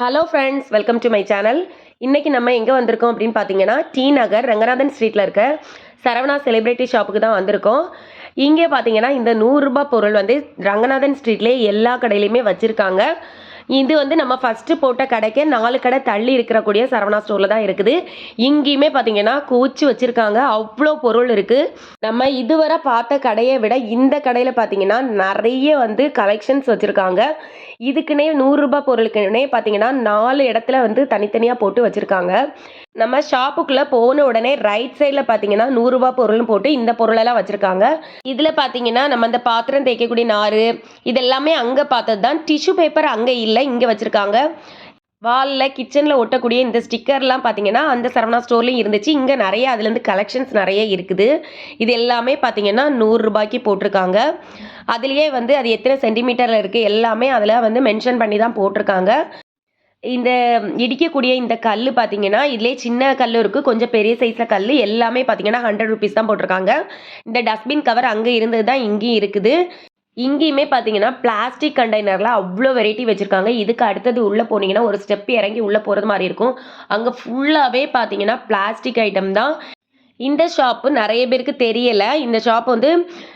Hello friends welcome to my channel இன்றைக்கி நம்ம எங்கே வந்திருக்கோம் அப்படின்னு பார்த்தீங்கன்னா டி நகர் ரங்கநாதன் ஸ்ட்ரீட்டில் இருக்க சரவணா செலிப்ரிட்டி ஷாப்புக்கு தான் வந்திருக்கோம். இங்கே பார்த்தீங்கன்னா இந்த நூறுரூபா பொருள் வந்து ரங்கநாதன் ஸ்ட்ரீட்லேயே எல்லா கடையிலையுமே வச்சுருக்காங்க. இது வந்து நம்ம ஃபஸ்ட்டு போட்ட கடைக்கு நாலு கடை தள்ளி இருக்கக்கூடிய சரவணா ஸ்டோரில் தான் இருக்குது. இங்கேயுமே பார்த்தீங்கன்னா கூச்சி வச்சுருக்காங்க. அவ்வளோ பொருள் இருக்குது நம்ம இதுவரை பார்த்த கடையை விட இந்த கடையில் பார்த்தீங்கன்னா நிறைய வந்து கலெக்ஷன்ஸ் வச்சுருக்காங்க. இதுக்குன்னே நூறுரூபா பொருளுக்குன்னே பார்த்தீங்கன்னா நாலு இடத்துல வந்து தனித்தனியாக போட்டு வச்சுருக்காங்க. நம்ம ஷாப்புக்குள்ளே போன உடனே ரைட் சைடில் பார்த்தீங்கன்னா நூறுரூவா பொருள்னு போட்டு இந்த பொருளெல்லாம் வச்சுருக்காங்க. இதில் பார்த்தீங்கன்னா நம்ம அந்த பாத்திரம் தேய்க்கக்கூடிய நார் இதெல்லாமே அங்கே பார்த்தது தான் டிஷ்யூ பேப்பர் அங்கே இல்லை இங்கே வச்சுருக்காங்க. வாலில் கிச்சனில் ஒட்டக்கூடிய இந்த ஸ்டிக்கர்லாம் பார்த்தீங்கன்னா அந்த சரவணா ஸ்டோர்லேயும் இருந்துச்சு. இங்கே நிறைய அதுலேருந்து கலெக்ஷன்ஸ் நிறைய இருக்குது. இது எல்லாமே பார்த்தீங்கன்னா நூறுரூபாய்க்கு போட்டிருக்காங்க. அதுலேயே வந்து அது எத்தனை சென்டிமீட்டரில் இருக்குது எல்லாமே அதில் வந்து மென்ஷன் பண்ணி தான் போட்டிருக்காங்க. இந்த இடிக்கக்கூடிய இந்த கல் பார்த்தீங்கன்னா இதுலேயே சின்ன கல் இருக்குது கொஞ்சம் பெரிய சைஸில் கல் எல்லாமே பார்த்தீங்கன்னா ஹண்ட்ரட் ருபீஸ் தான் போட்டிருக்காங்க. இந்த டஸ்ட்பின் கவர் அங்கே இருந்தது தான் இங்கேயும் இருக்குது. இங்கேயுமே பார்த்தீங்கன்னா பிளாஸ்டிக் கண்டெய்னரில் அவ்வளோ வெரைட்டி வச்சுருக்காங்க. இதுக்கு அடுத்தது உள்ளே போனீங்கன்னா ஒரு ஸ்டெப் இறங்கி உள்ளே போகிறது மாதிரி இருக்கும். அங்கே ஃபுல்லாகவே பார்த்தீங்கன்னா பிளாஸ்டிக் ஐட்டம் தான். இந்த ஷாப்பு நிறைய பேருக்கு தெரியலை. இந்த ஷாப் வந்து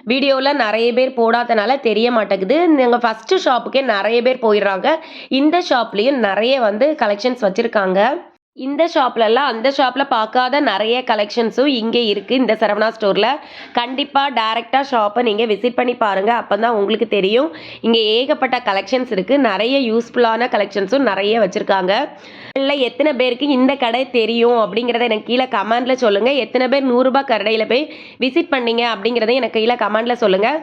வீடியோவில் நிறைய பேர் போடாதனால தெரிய மாட்டேங்குது. நாங்கள் ஃபஸ்ட்டு ஷாப்புக்கே நிறைய பேர் போயிடுறாங்க. இந்த ஷாப்லேயும் நிறைய வந்து கலெக்ஷன்ஸ் வச்சுருக்காங்க. இந்த ஷாப்லலாம் அந்த ஷாப்பில் பார்க்காத நிறைய கலெக்ஷன்ஸும் இங்கே இருக்குது இந்த சரவணா ஸ்டோரில் கண்டிப்பாக டேரெக்டாக ஷாப்பை நீங்கள் விசிட் பண்ணி பாருங்கள் அப்போ தான் உங்களுக்கு தெரியும். இங்கே ஏகப்பட்ட கலெக்ஷன்ஸ் இருக்குது நிறைய யூஸ்ஃபுல்லான கலெக்ஷன்ஸும் நிறைய வச்சுருக்காங்க. இல்லை எத்தனை பேருக்கு இந்த கடை தெரியும் அப்படிங்கிறத எனக்கு கீழே கமெண்டில் சொல்லுங்கள் எத்தனை பேர் நூறுரூபா கடையில் போய் விசிட் பண்ணீங்க அப்படிங்கிறத எனக்கு கீழே கமெண்டில் சொல்லுங்கள்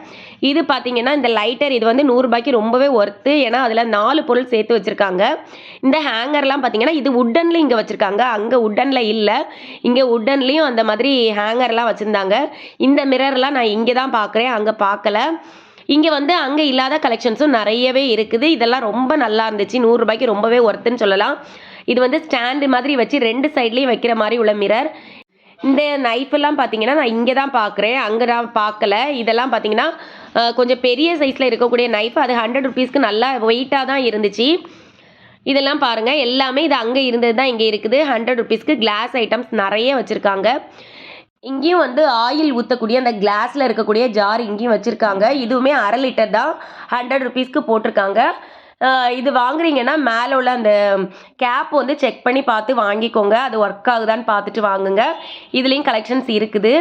இது பார்த்தீங்கன்னா இந்த லைட்டர் இது வந்து நூறுரூபாய்க்கு ரொம்பவே ஒர்த்து ஏன்னா அதில் நாலு பொருள் சேர்த்து வச்சுருக்காங்க. இந்த ஹேங்கர்லாம் பார்த்தீங்கன்னா இது உட்டனில் இங்கே வச்சுருக்காங்க. அங்கே உட்டனில் இல்லை. இங்கே உட்டன்லேயும் அந்த மாதிரி ஹேங்கர்லாம் வச்சுருந்தாங்க. இந்த மிரர்லாம் நான் இங்கே தான் பார்க்குறேன் அங்கே பார்க்கல இங்கே வந்து அங்கே இல்லாத கலெக்ஷன்ஸும் நிறையவே இருக்குது. இதெல்லாம் ரொம்ப நல்லா இருந்துச்சு. நூறுரூபாய்க்கு ரொம்பவே ஒர்த்துன்னு சொல்லலாம். இது வந்து ஸ்டாண்டு மாதிரி வச்சு ரெண்டு சைட்லேயும் வைக்கிற மாதிரி உள்ள மிரர் இந்த நைஃபெல்லாம் பார்த்தீங்கன்னா நான் இங்கே தான் பார்க்குறேன் அங்கே நான் பார்க்கல இதெல்லாம் பார்த்தீங்கன்னா கொஞ்சம் பெரிய சைஸில் இருக்கக்கூடிய நைஃப் அது ஹண்ட்ரட் ருபீஸ்க்கு நல்லா வெயிட்டாக தான் இருந்துச்சு. இதெல்லாம் பாருங்கள் எல்லாமே இது அங்கே இருந்தது தான் இங்கே இருக்குது. ஹண்ட்ரட் ருபீஸ்க்கு கிளாஸ் ஐட்டம்ஸ் நிறைய வச்சுருக்காங்க. இங்கேயும் வந்து ஆயில் ஊற்றக்கூடிய அந்த கிளாஸில் இருக்கக்கூடிய ஜார் இங்கேயும் வச்சுருக்காங்க. இதுவுமே அரை லிட்டர் தான் ஹண்ட்ரட் ருபீஸ்க்கு போட்டிருக்காங்க. இது வாங்குறீங்கன்னா மேலே உள்ள அந்த கேப் வந்து செக் பண்ணி பார்த்து வாங்கிக்கோங்க. அது ஒர்க் ஆகுதான்னு பார்த்துட்டு வாங்குங்க. இதுலேயும் கலெக்ஷன்ஸ் இருக்குது.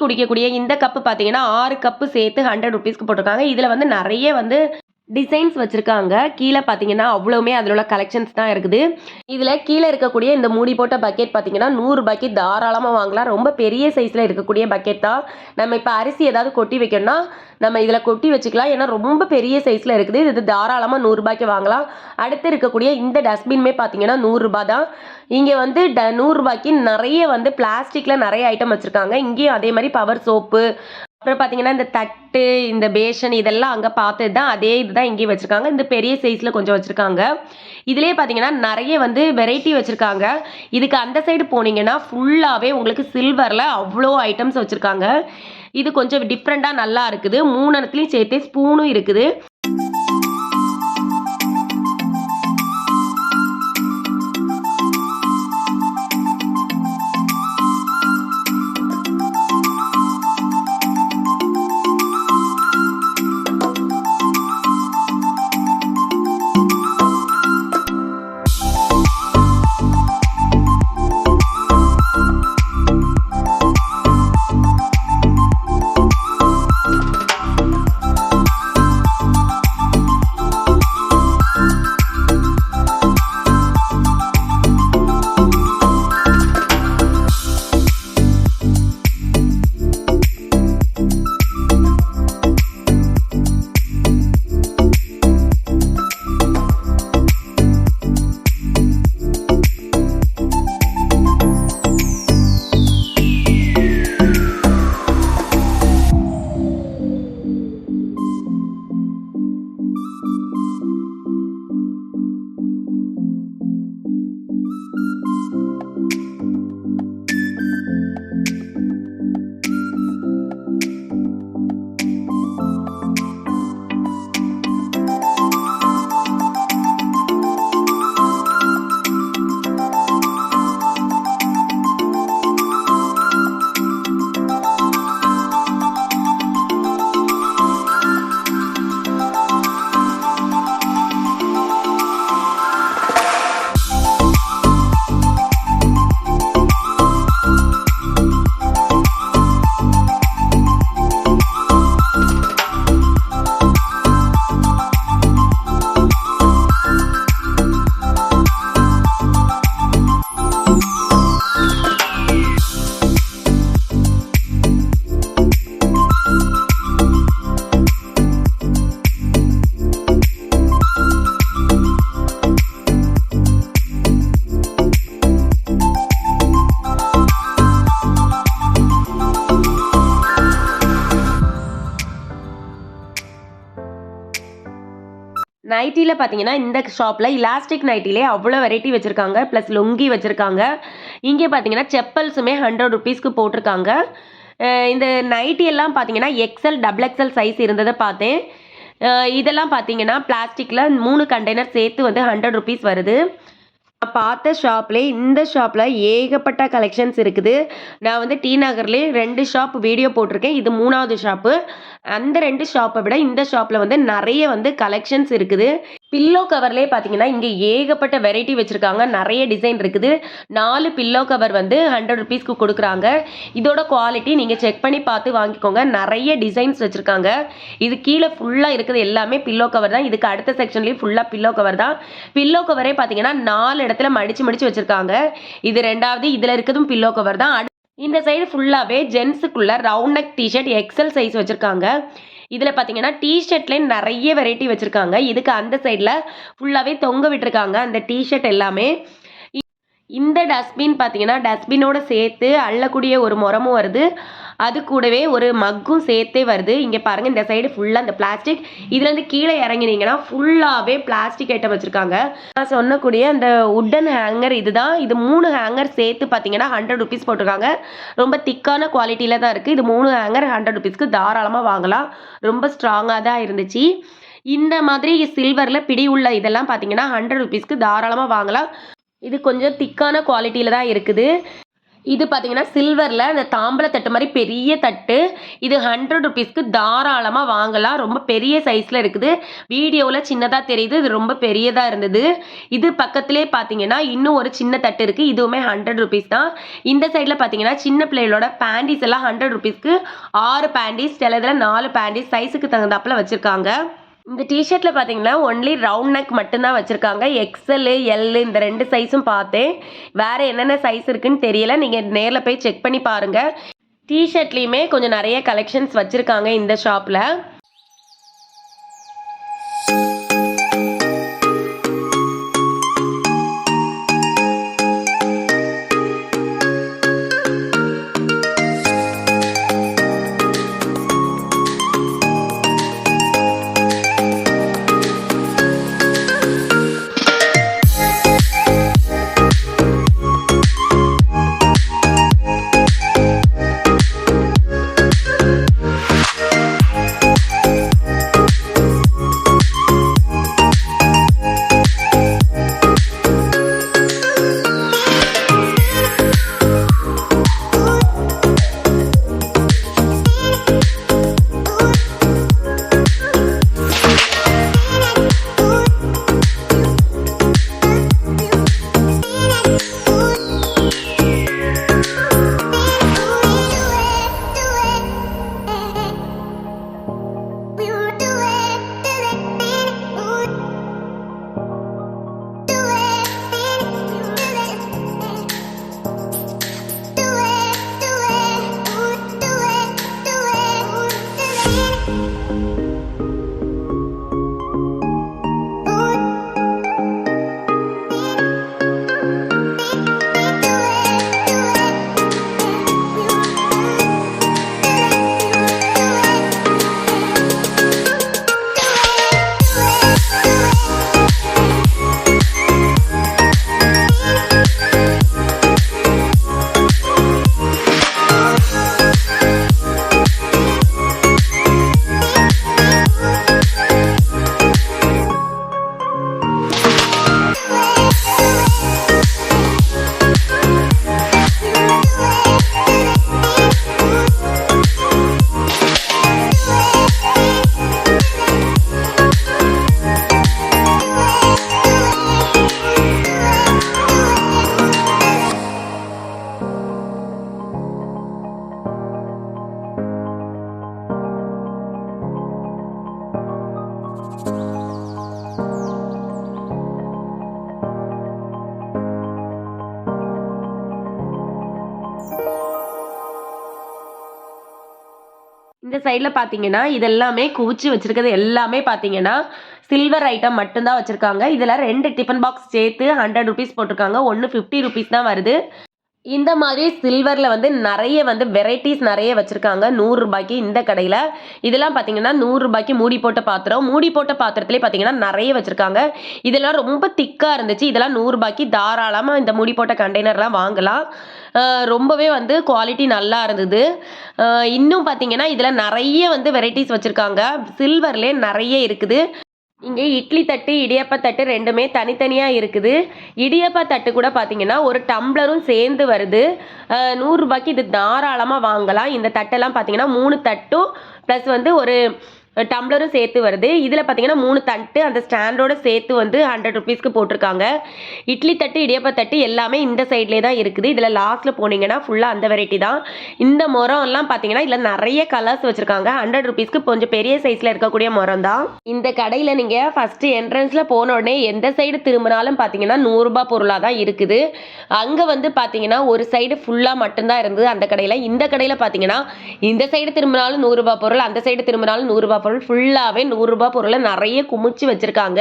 குடிக்கக்கூடிய இந்த கப்பு பார்த்தீங்கன்னா ஆறு கப்பு சேர்த்து ஹண்ட்ரட் ருபீஸ்க்கு போட்டிருக்காங்க. இதில் வந்து நிறைய வந்து டிசைன்ஸ் வச்சுருக்காங்க. கீழே பார்த்தீங்கன்னா அவ்வளோமே அதில் உள்ள கலெக்ஷன்ஸ் தான் இருக்குது. இதில் கீழே இருக்கக்கூடிய இந்த மூடி போட்ட பக்கெட் பார்த்தீங்கன்னா நூறுரூபாய்க்கு தாராளமாக வாங்கலாம். ரொம்ப பெரிய சைஸில் இருக்கக்கூடிய பக்கெட் தான். நம்ம இப்போ அரிசி ஏதாவது கொட்டி வைக்கணும்னா நம்ம இதில் கொட்டி வச்சுக்கலாம். ஏன்னா ரொம்ப பெரிய சைஸில் இருக்குது. இது தாராளமாக நூறுரூபாய்க்கு வாங்கலாம். அடுத்து இருக்கக்கூடிய இந்த டஸ்ட்பின்மே பார்த்தீங்கன்னா நூறுரூபா தான். இங்கே வந்து ட நூறுரூபாய்க்கு நிறைய வந்து பிளாஸ்டிக்கில் நிறைய ஐட்டம் வச்சுருக்காங்க. இங்கேயும் அதே மாதிரி பவர் சோப்பு அப்புறம் பார்த்தீங்கன்னா இந்த தட்டு இந்த பேஷன் இதெல்லாம் அங்கே பார்த்தது தான் அதே இதுதான் இங்கேயும் வச்சுருக்காங்க. இந்த பெரிய சைஸில் கொஞ்சம் வச்சுருக்காங்க. இதுலேயே பார்த்தீங்கன்னா நிறைய வந்து வெரைட்டி வச்சுருக்காங்க. இதுக்கு அந்த சைடு போனீங்கன்னா ஃபுல்லாகவே உங்களுக்கு சில்வரில் அவ்வளோ ஐட்டம்ஸ் வச்சுருக்காங்க. இது கொஞ்சம் டிஃப்ரெண்ட்டாக நல்லா இருக்குது. மூணு இடத்துலையும் சேர்த்து ஸ்பூனும் இருக்குது. நைட்டியில் பார்த்தீங்கன்னா இந்த ஷாப்பில் இலாஸ்டிக் நைட்டிலே அவ்வளோ வெரைட்டி வச்சுருக்காங்க. ப்ளஸ் லுங்கி வச்சுருக்காங்க. இங்கே பார்த்தீங்கன்னா செப்பல்ஸுமே ஹண்ட்ரட் ருபீஸ்க்கு போட்டிருக்காங்க. இந்த நைட்டி எல்லாம் பார்த்தீங்கன்னா எக்ஸல் டபுள் எக்ஸல் சைஸ் இருந்ததை பார்த்தேன். இதெல்லாம் பார்த்தீங்கன்னா பிளாஸ்டிக்கில் மூணு கண்டெய்னர் சேர்த்து வந்து ஹண்ட்ரட் ருபீஸ் வருது. பார்த்த ஷாப்லே இந்த ஷாப்பில் ஏகப்பட்ட கலெக்ஷன்ஸ் இருக்குது. நான் வந்து டி நகர்லேயே ரெண்டு ஷாப் வீடியோ போட்டிருக்கேன். இது மூணாவது ஷாப்பு. அந்த ரெண்டு ஷாப்பை விட இந்த ஷாப்பில் வந்து நிறைய வந்து கலெக்ஷன்ஸ் இருக்குது. பில்லோ கவர்லேயே பார்த்தீங்கன்னா இங்கே ஏகப்பட்ட வெரைட்டி வச்சுருக்காங்க. நிறைய டிசைன் இருக்குது. நாலு பில்லோ கவர் வந்து ஹண்ட்ரட் ருபீஸ்க்கு கொடுக்குறாங்க. இதோட குவாலிட்டி நீங்கள் செக் பண்ணி பார்த்து வாங்கிக்கோங்க. நிறைய டிசைன்ஸ் வச்சுருக்காங்க. இது கீழே ஃபுல்லாக இருக்குது எல்லாமே பில்லோ கவர் தான். இதுக்கு அடுத்த செக்ஷன்லேயும் ஃபுல்லாக பில்லோ கவர் தான். பில்லோ கவரே பார்த்தீங்கன்னா நாலு இடத்துல மடிச்சு மடிச்சு வச்சுருக்காங்க. இது ரெண்டாவது இதில் இருக்கிறதும் பில்லோ கவர் தான். இந்த சைடு ஃபுல்லாகவே ஜென்ஸுக்குள்ளே round neck T shirt XL size வச்சுருக்காங்க. இதில் பார்த்தீங்கன்னா டிஷர்ட்லேயே நிறைய வெரைட்டி வச்சுருக்காங்க. இதுக்கு அந்த சைடில் ஃபுல்லாகவே தொங்க விட்டுருக்காங்க. அந்த டிஷர்ட் எல்லாமே. இந்த டஸ்ட்பின் பார்த்தீங்கன்னா டஸ்ட்பினோட சேர்த்து அள்ளக்கூடிய ஒரு முறமும் வருது. அது கூடவே ஒரு மக்கும் சேர்த்தே வருது. இங்கே பாருங்கள் இந்த சைடு ஃபுல்லாக இந்த பிளாஸ்டிக் இதுலேருந்து கீழே இறங்கினீங்கன்னா ஃபுல்லாகவே பிளாஸ்டிக் ஐட்டம் வச்சுருக்காங்க. நான் சொன்னக்கூடிய அந்த உட்டன் ஹேங்கர் இதுதான். இது மூணு ஹேங்கர் சேர்த்து பார்த்தீங்கன்னா ஹண்ட்ரட் ருபீஸ் போட்டிருக்காங்க. ரொம்ப திக்கான குவாலிட்டியில் தான் இருக்குது இது மூணு ஹேங்கர் ஹண்ட்ரட் ருபீஸ்க்கு தாராளமாக வாங்கலாம். ரொம்ப ஸ்ட்ராங்காக தான் இருந்துச்சு. இந்த மாதிரி சில்வரில் பிடி உள்ள இதெல்லாம் பார்த்தீங்கன்னா ஹண்ட்ரட் ருபீஸ்க்கு தாராளமாக வாங்கலாம். இது கொஞ்சம் திக்கான குவாலிட்டியில் தான் இருக்குது. இது பார்த்தீங்கன்னா சில்வரில் அந்த தாம்பல தட்டு மாதிரி பெரிய தட்டு. இது ஹண்ட்ரட் ருபீஸ்க்கு தாராளமாக வாங்கலாம். ரொம்ப பெரிய சைஸில் இருக்குது. வீடியோவில் சின்னதாக தெரியுது. இது ரொம்ப பெரியதாக இருந்தது. இது பக்கத்துலேயே பார்த்தீங்கன்னா இன்னும் ஒரு சின்ன தட்டு இருக்குது இதுவுமே ஹண்ட்ரட் ருபீஸ் தான். இந்த சைடில் பார்த்தீங்கன்னா சின்ன பிள்ளைகளோட பேண்டிஸ் எல்லாம் ஹண்ட்ரட் ருபீஸ்க்கு ஆறு பேண்டிஸ் சில இதில் நாலு பேண்டிஸ் சைஸுக்கு தகுந்தாப்புல வச்சுருக்காங்க. இந்த டிஷர்ட்டில் பார்த்தீங்கன்னா ஒன்லி ரவுண்ட் நெக் மட்டும்தான் வச்சுருக்காங்க. எக்ஸல் எல் இந்த ரெண்டு சைஸும் பார்த்தேன். வேறு என்னென்ன சைஸ் இருக்குன்னு தெரியல. நீங்கள் நேரில் போய் செக் பண்ணி பாருங்கள் டிஷர்ட்லேயுமே கொஞ்சம் நிறைய கலெக்ஷன்ஸ் வச்சுருக்காங்க இந்த ஷாப்பில் இந்த சைடில் பார்த்தீங்கன்னா இதெல்லாமே குவிச்சு வச்சுருக்கிறது எல்லாமே பார்த்தீங்கன்னா சில்வர் ஐட்டம் மட்டும்தான் வச்சுருக்காங்க. இதில் ரெண்டு டிஃபன் பாக்ஸ் சேர்த்து ஹண்ட்ரட் ருபீஸ் போட்டிருக்காங்க. ஒன்று ஃபிஃப்டி ருபீஸ் தான் வருது. இந்த மாதிரி சில்வரில் வந்து நிறைய வந்து வெரைட்டிஸ் நிறைய வச்சுருக்காங்க. நூறுரூபாய்க்கு இந்த கடையில். இதெல்லாம் பார்த்தீங்கன்னா நூறுரூபாய்க்கு மூடி போட்ட பாத்திரம். மூடி போட்ட பாத்திரத்துலேயே பார்த்தீங்கன்னா நிறைய வச்சுருக்காங்க. இதெல்லாம் ரொம்ப திக்காக இருந்துச்சு. இதெல்லாம் நூறுரூபாய்க்கு தாராளமாக இந்த மூடி போட்ட கண்டெய்னர்லாம் வாங்கலாம். ரொம்பவே வந்து குவாலிட்டி நல்லா இருந்தது. இன்னும் பார்த்தீங்கன்னா இதில் நிறைய வந்து வெரைட்டிஸ் வச்சுருக்காங்க. சில்வர்லேயே நிறைய இருக்குது. இங்கே இட்லி தட்டு இடியப்ப தட்டு ரெண்டுமே தனித்தனியாக இருக்குது. இடியப்ப தட்டு கூட பார்த்தீங்கன்னா ஒரு டம்ளரும் சேர்ந்து வருது. நூறுரூபாய்க்கு இது தாராளமாக வாங்கலாம். இந்த தட்டெல்லாம் பார்த்தீங்கன்னா மூணு தட்டும் ப்ளஸ் வந்து ஒரு டம்ளரும் சேர்த்து வருது. இதில் பார்த்தீங்கன்னா மூணு தட்டு அந்த ஸ்டாண்டோட சேர்த்து வந்து ஹண்ட்ரட் ருபீஸ்க்கு போட்டிருக்காங்க. இட்லி தட்டு இடியப்ப தட்டு எல்லாமே இந்த சைட்லேயே தான் இருக்குது. இதில் லாஸ்ட்டில் போனீங்கன்னா ஃபுல்லாக அந்த வெரைட்டி தான். இந்த முறம் எல்லாம் பார்த்தீங்கன்னா இதில் நிறைய கலர்ஸ் வச்சுருக்காங்க. ஹண்ட்ரட் ருபீஸ்க்கு கொஞ்சம் பெரிய சைஸில் இருக்கக்கூடிய முறம் தான். இந்த கடையில் நீங்கள் ஃபஸ்ட்டு என்ட்ரன்ஸில் போன உடனே எந்த சைடு திரும்பினாலும் பார்த்தீங்கன்னா நூறுரூபா பொருளாக தான் இருக்குது. அங்கே வந்து பார்த்தீங்கன்னா ஒரு சைடு ஃபுல்லாக மட்டும்தான் இருந்தது அந்த கடையில். இந்த கடையில் பார்த்தீங்கன்னா இந்த சைடு திரும்பினாலும் நூறுரூபா பொருள் அந்த சைடு திரும்பினாலும் நூறுரூபா பொருள் ஃபுல்லாகவே நூறுரூபா பொருளை நிறைய குமிச்சு வச்சுருக்காங்க.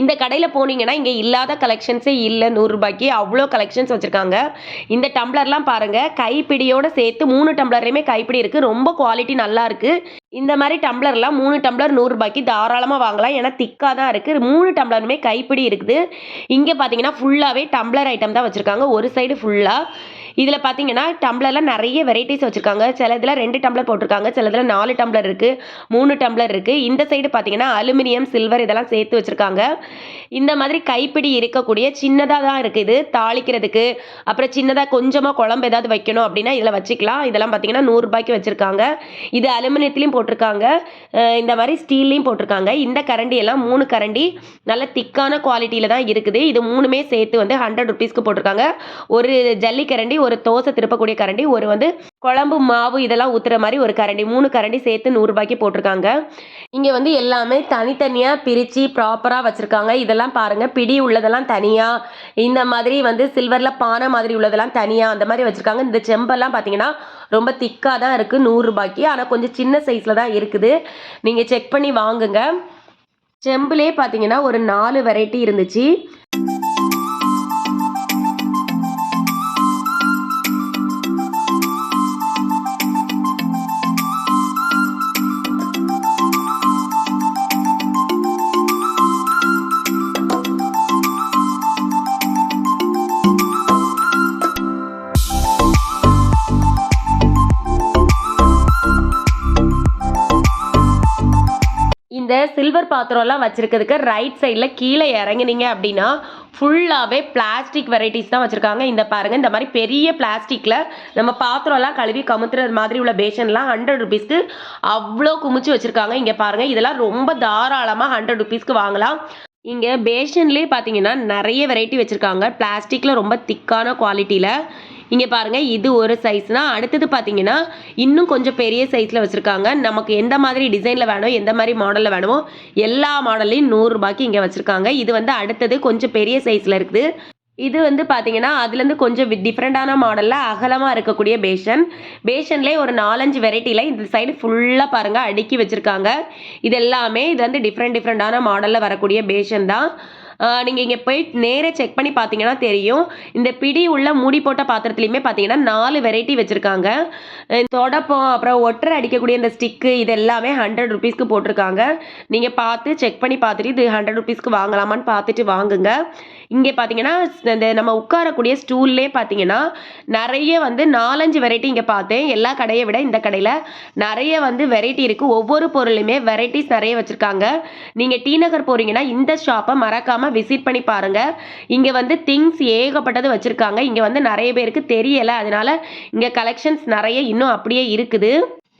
இந்த கடையில் போனீங்கன்னா இங்கே இல்லாத கலெக்ஷன்ஸே இல்லை. நூறுரூபாய்க்கு அவ்வளோ கலெக்ஷன்ஸ் வச்சுருக்காங்க. இந்த டம்ளர்லாம் பாருங்கள் கைப்பிடியோடு சேர்த்து மூணு டம்ளர்லையுமே கைப்பிடி இருக்குது ரொம்ப குவாலிட்டி நல்லா இருக்குது இந்த மாதிரி டம்ளர்லாம் மூணு டம்ளர் நூறுரூபாய்க்கு தாராளமாக வாங்கலாம். ஏன்னா திக்காக தான் இருக்குது மூணு டம்ளருமே கைப்பிடி இருக்குது. இங்கே பார்த்தீங்கன்னா ஃபுல்லாகவே டம்ளர் ஐட்டம் தான் வச்சுருக்காங்க. ஒரு சைடு ஃபுல்லாக இதில் பார்த்தீங்கன்னா டம்ளர்லாம் நிறைய வெரைட்டிஸ் வச்சுருக்காங்க. சில இதில் ரெண்டு டம்ளர் போட்டிருக்காங்க. சில இதில் நாலு டம்ளர் இருக்குது மூணு டம்ளர் இருக்குது இந்த சைடு பார்த்தீங்கன்னா அலுமினியம் சில்வர் இதெல்லாம் சேர்த்து வச்சுருக்காங்க. இந்த மாதிரி கைப்பிடி இருக்கக்கூடிய சின்னதாக தான் இருக்குது இது. தாளிக்கிறதுக்கு அப்புறம் சின்னதாக கொஞ்சமாக குழம்பு ஏதாவது வைக்கணும் அப்படின்னா இதில் வச்சுக்கலாம். இதெல்லாம் பார்த்தீங்கன்னா நூறுரூபாய்க்கு வச்சுருக்காங்க. இது அலுமினியத்துலேயும் போட்டிருக்காங்க. இந்த மாதிரி ஸ்டீல்லையும் போட்டிருக்காங்க. இந்த கரண்டி எல்லாம் மூணு கரண்டி. நல்ல திக்கான குவாலிட்டியில் தான் இருக்குது. இது மூணுமே சேர்த்து வந்து ஹண்ட்ரட் ருபீஸ்க்கு போட்டிருக்காங்க. ஒரு ஜல்லி கரண்டி ஒரு ஒரு தோசை திருப்பக்கூடிய கரண்டி ஒரு வந்து குழம்பு மாவு இதெல்லாம் ஊற்றுற மாதிரி ஒரு கரண்டி. மூணு கரண்டி சேர்த்து நூறுரூபாய்க்கு போட்டிருக்காங்க. இங்கே வந்து எல்லாமே தனித்தனியாக பிரித்து ப்ராப்பராக வச்சுருக்காங்க. இதெல்லாம் பாருங்கள் பிடி உள்ளதெல்லாம் தனியாக இந்த மாதிரி வந்து சில்வரில் பானை மாதிரி உள்ளதெல்லாம் தனியாக அந்த மாதிரி வச்சுருக்காங்க. இந்த செம்பெல்லாம் பார்த்தீங்கன்னா ரொம்ப திக்காக தான் இருக்குது நூறுரூபாய்க்கு ஆனால் கொஞ்சம் சின்ன சைஸில் தான் இருக்குது. நீங்கள் செக் பண்ணி வாங்குங்க. செம்புலே பார்த்தீங்கன்னா ஒரு நாலு வெரைட்டி இருந்துச்சு. சில்வர் பாத்திரம்லாம் வச்சுருக்கிறதுக்கு ரைட் சைடில் கீழே இறங்குனீங்க அப்படின்னா ஃபுல்லாகவே பிளாஸ்டிக் வெரைட்டிஸ் தான் வச்சுருக்காங்க. இந்த பாருங்கள் இந்த மாதிரி பெரிய பிளாஸ்டிக்கில் நம்ம பாத்திரம்லாம் கழுவி கமுத்துறது மாதிரி உள்ள பேஷன்லாம் ஹண்ட்ரட் ருபீஸ்க்கு அவ்வளோ குமிச்சு வச்சுருக்காங்க. இங்கே பாருங்கள் இதெல்லாம் ரொம்ப தாராளமாக ஹண்ட்ரட் ருபீஸ்க்கு வாங்கலாம். இங்கே பேஷன்லேயே பார்த்தீங்கன்னா நிறைய வெரைட்டி வச்சுருக்காங்க. பிளாஸ்டிக்கில் ரொம்ப திக்கான குவாலிட்டியில் இங்கே பாருங்கள் இது ஒரு சைஸ்னா அடுத்தது பார்த்தீங்கன்னா இன்னும் கொஞ்சம் பெரிய சைஸில் வச்சுருக்காங்க. நமக்கு எந்த மாதிரி டிசைனில் வேணும் எந்த மாதிரி மாடலில் வேணுமோ எல்லா மாடல்லையும் நூறுரூபாய்க்கு இங்கே வச்சுருக்காங்க. இது வந்து அடுத்தது கொஞ்சம் பெரிய சைஸில் இருக்குது. இது வந்து பார்த்தீங்கன்னா அதுலேருந்து கொஞ்சம் டிஃப்ரெண்ட்டான மாடலில் அகலமாக இருக்கக்கூடிய பேஷன் பேஷன்லேயே ஒரு நாலஞ்சு வெரைட்டியில் இந்த சைடு ஃபுல்லாக பாருங்கள் அடுக்கி வச்சுருக்காங்க. இது எல்லாமே இது வந்து டிஃப்ரெண்ட் டிஃப்ரெண்ட்டான மாடலில் வரக்கூடிய பேஷன் தான். நீங்கள் இங்கே போய் நேராக செக் பண்ணி பார்த்தீங்கன்னா தெரியும். இந்த பிடி உள்ள மூடி போட்ட பாத்திரத்துலையுமே பார்த்தீங்கன்னா நாலு வெரைட்டி வச்சுருக்காங்க. தொடப்பம் அப்புறம் ஒட்டரை அடிக்கக்கூடிய இந்த ஸ்டிக்கு இது எல்லாமே ஹண்ட்ரட் ருபீஸ்க்கு போட்டிருக்காங்க. நீங்கள் பார்த்து செக் பண்ணி பார்த்துட்டு இது ஹண்ட்ரட் ருபீஸ்க்கு வாங்கலாமான்னு பார்த்துட்டு வாங்குங்க. இங்கே பார்த்தீங்கன்னா இந்த நம்ம உட்காரக்கூடிய ஸ்டூல்லே பார்த்தீங்கன்னா நிறைய வந்து நாலஞ்சு வெரைட்டி இங்கே பார்த்தேன். எல்லா கடையை விட இந்த கடையில் நிறைய வந்து வெரைட்டி இருக்குது ஒவ்வொரு பொருளுமே வெரைட்டிஸ் நிறைய வச்சுருக்காங்க. நீங்கள் டி நகர் போகிறீங்கன்னா இந்த ஷாப்பை மறக்காமல் விசிட் பண்ணி பாருங்கள் இங்கே வந்து திங்ஸ் ஏகப்பட்டது வச்சுருக்காங்க. இங்கே வந்து நிறைய பேருக்கு தெரியலை. அதனால இங்கே கலெக்ஷன்ஸ் நிறைய இன்னும் அப்படியே இருக்குது.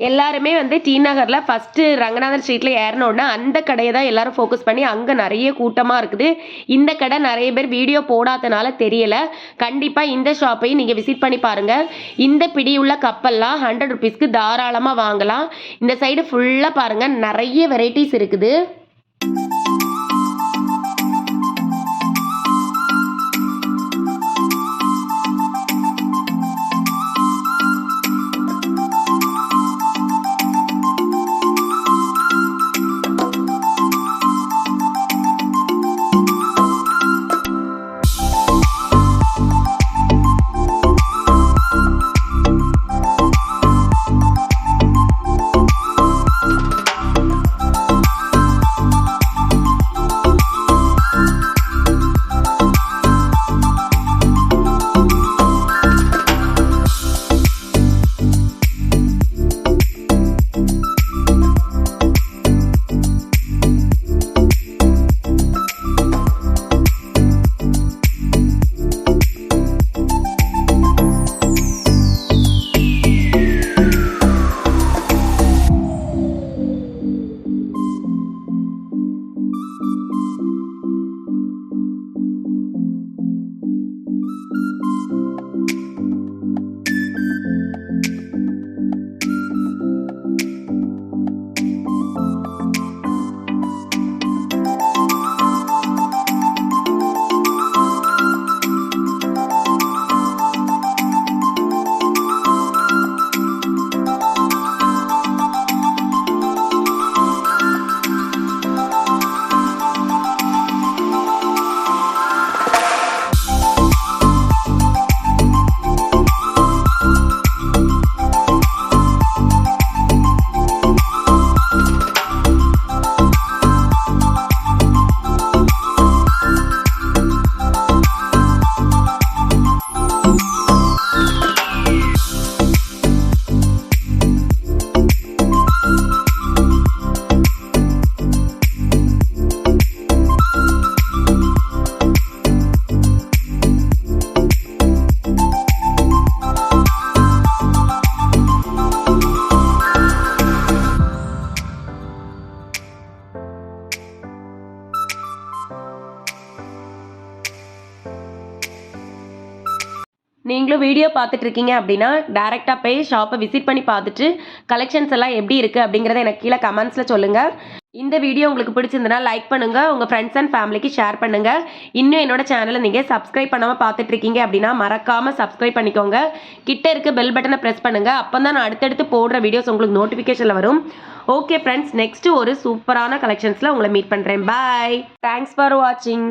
எல்லாருமே வந்து டி நகரில் ஃபஸ்ட்டு ரங்கநாதன் ஸ்ட்ரீட்டில் ஏறினோடனே அந்த கடையை தான் எல்லாரும் ஃபோக்கஸ் பண்ணி அங்கே நிறைய கூட்டமாக இருக்குது. இந்த கடை நிறைய பேர் வீடியோ போடாதனால தெரியலை. கண்டிப்பாக இந்த ஷாப்பையும் நீங்கள் விசிட் பண்ணி பாருங்கள் இந்த பிடியுள்ள கப்பல்லாம் ஹண்ட்ரட் ருபீஸ்க்கு தாராளமாக வாங்கலாம். இந்த சைடு ஃபுல்லாக பாருங்கள் நிறைய வெரைட்டிஸ் இருக்குது. பார்த்துட்டு இருக்கீங்க அப்படின்னா டேரெக்டாக போய் ஷாப்பை விசிட் பண்ணி பார்த்துட்டு கலெக்ஷன்ஸ் எல்லாம் எப்படி இருக்குது அப்படிங்கிறத எனக்கு கீழே கமெண்ட்ஸில் சொல்லுங்கள் இந்த வீடியோ உங்களுக்கு பிடிச்சிருந்தனா லைக் பண்ணுங்கள் உங்கள் ஃப்ரெண்ட்ஸ் அண்ட் ஃபேமிலிக்கு ஷேர் பண்ணுங்கள் இன்னும் என்னோட சேனலை நீங்கள் சப்ஸ்கிரைப் பண்ணாமல் பார்த்துட்டு இருக்கீங்க அப்படின்னா மறக்காமல் சப்ஸ்கிரைப் பண்ணிக்கோங்க. கிட்ட இருக்க பெல் பட்டனை ப்ரெஸ் பண்ணுங்கள் அப்போ தான் நான் அடுத்தடுத்து போடுற வீடியோஸ் உங்களுக்கு நோட்டிஃபிகேஷனில் வரும். ஓகே ஃப்ரெண்ட்ஸ் நெக்ஸ்ட்டு ஒரு சூப்பரான கலெக்ஷன்ஸில் உங்களை மீட் பண்ணுறேன் பாய் தேங்க்ஸ் ஃபார் வாட்சிங்